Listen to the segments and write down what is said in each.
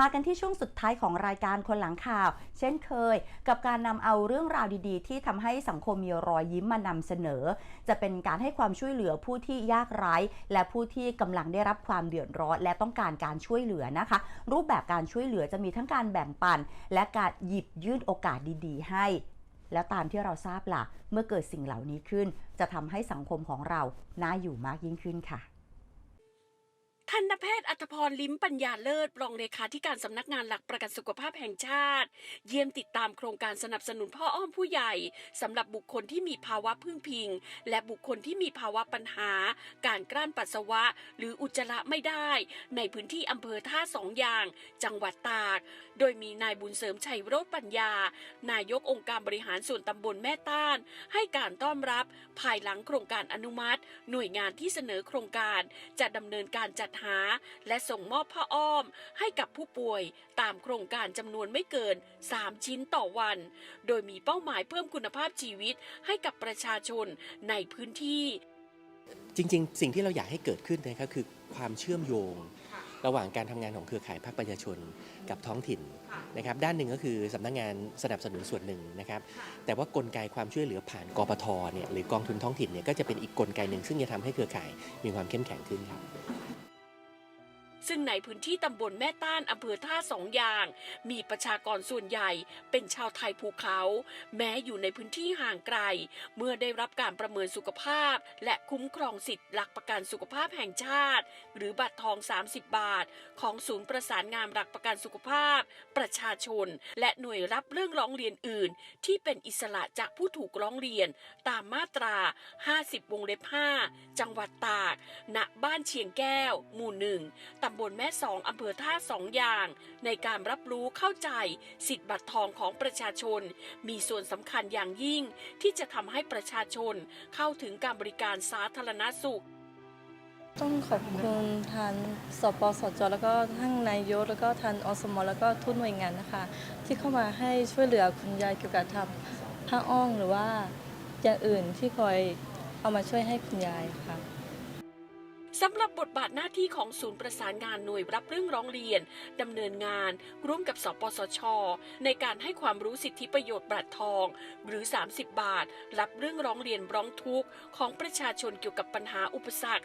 มากันที่ช่วงสุดท้ายของรายการคนหลังข่าว เช่นเคย กับการนำเอาเรื่องราวดีๆ ที่ทำให้สังคมมีรอยยิ้มมานำเสนอ จะเป็นการให้ความช่วยเหลือผู้ที่ยากไร้ และผู้ที่กำลังได้รับความเดือดร้อน และต้องการการช่วยเหลือนะคะ รูปแบบการช่วยเหลือจะมีทั้งการแบ่งปัน และการหยิบยื่นโอกาสดีๆ ให้แล้วตามที่เราทราบล่ะ เมื่อเกิดสิ่งเหล่านี้ขึ้น จะทำให้สังคมของเราน่าอยู่มากยิ่งขึ้นค่ะ ทันแพทย์อัธพรลิ้มปัญญาเลิศรองเลขาธิการสำนักงานหลักประกันสุขภาพแห่งชาติ เยี่ยมติดตามโครงการสนับสนุนพ่ออ้อมผู้ใหญ่สำหรับบุคคลที่มีภาวะพึ่งพิง และบุคคลที่มีภาวะปัญหา การกลั้นปัสสาวะ หรืออุจจาระไม่ได้ ในพื้นที่อำเภอท่าสองอย่าง จังหวัดตาก โดยมีนายบุญเสริมชัยโรจน์ปัญญา นายกองค์การบริหารส่วนตำบลแม่ต้าน ให้การต้อนรับ ภายหลังโครงการอนุมัติ หน่วยงานที่เสนอโครงการจะดำเนินการจัดหา และส่งมอบผ้าอ้อมให้กับผู้ป่วยตามโครงการจำนวนไม่เกิน 3 ชิ้นต่อวัน โดยมีเป้าหมายเพิ่มคุณภาพชีวิตให้กับประชาชนในพื้นที่ จริง ๆ สิ่งที่เราอยากให้เกิดขึ้นนะครับคือความเชื่อมโยงระหว่างการทำงานของเครือข่ายภาคประชาชนกับท้องถิ่นนะครับด้านหนึ่งก็คือสำนักงานสนับสนุนส่วนหนึ่งนะครับ แต่ว่ากลไกความช่วยเหลือผ่านกปทเนี่ยหรือกองทุนท้องถิ่นเนี่ยก็จะเป็นอีกกลไกหนึ่งซึ่งจะทำให้เครือข่ายมีความเข้มแข็งขึ้นครับ ซึ่งในพื้นที่ตำบลแม่ต้านอำเภอท่าสองอย่าง มีประชากรส่วนใหญ่เป็นชาวไทยภูเขา แม้อยู่ในพื้นที่ห่างไกล เมื่อได้รับการประเมินสุขภาพ และคุ้มครองสิทธิ์หลักประกันสุขภาพแห่งชาติ หรือบัตรทอง 30 บาท ของศูนย์ประสานงานหลักประกันสุขภาพ ประชาชน และหน่วยรับเรื่องร้องเรียนอื่น ที่เป็นอิสระจากผู้ถูกร้องเรียน ตามมาตรา 50 วงเล็บ 5 จังหวัดตาก ณ บ้านเชียงแก้ว หมู่หนึ่งตำบลแม่สองอำเภอท่าสองอย่าง ในการรับรู้เข้าใจสิทธิบัตรทองของประชาชน มีส่วนสำคัญอย่างยิ่ง ที่จะทำให้ประชาชนเข้าถึงการบริการสาธารณสุข ต้องขอบคุณทางสปสจ แล้วก็ทั้งนายกแล้วก็ทางอสม แล้วก็ทุกหน่วยงานนะคะ ที่เข้ามาให้ช่วยเหลือคุณยายเกี่ยวกับทำผ้าอ้องหรือว่าอย่างอื่นที่คอยเอามาช่วยให้คุณยายค่ะ สำหรับบทบาทหน้าที่ของศูนย์ประสานงานหน่วยรับเรื่องร้องเรียนดำเนินงานร่วมกับสปสช ในการให้ความรู้สิทธิประโยชน์บัตรทอง หรือ 30 บาท รับเรื่องร้องเรียนร้องทุกข์ของประชาชนเกี่ยวกับปัญหาอุปสรรค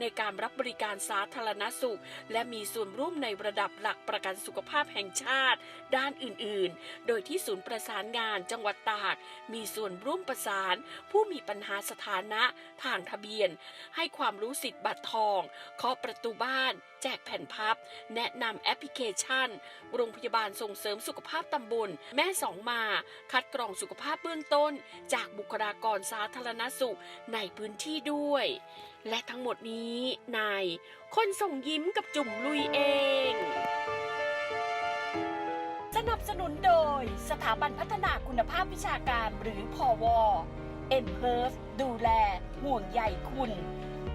ในการรับบริการสาธารณสุข และมีส่วนร่วมในระดับหลักประกันสุขภาพแห่งชาติ ด้านอื่น ๆ โดยที่ศูนย์ประสานงานจังหวัดตาก มีส่วนร่วมประสาน ผู้มีปัญหาสถานะทางทะเบียน ให้ความรู้สิทธิบัตรทองเคาะประตูบ้าน แจกแผ่นพับ แนะนำแอปพลิเคชัน โรงพยาบาลส่งเสริมสุขภาพตำบล แม่สองมา คัดกรองสุขภาพเบื้องต้น จากบุคลากรสาธารณสุขในพื้นที่ด้วย และทั้งหมดนี้ในคนส่งยิ้มกับจุ่มลุยเองสนับสนุนโดยสถาบันพัฒนาคุณภาพวิชาการหรือพอวเอ็นเพิร์ฟดูแล ห่วงใยคุณ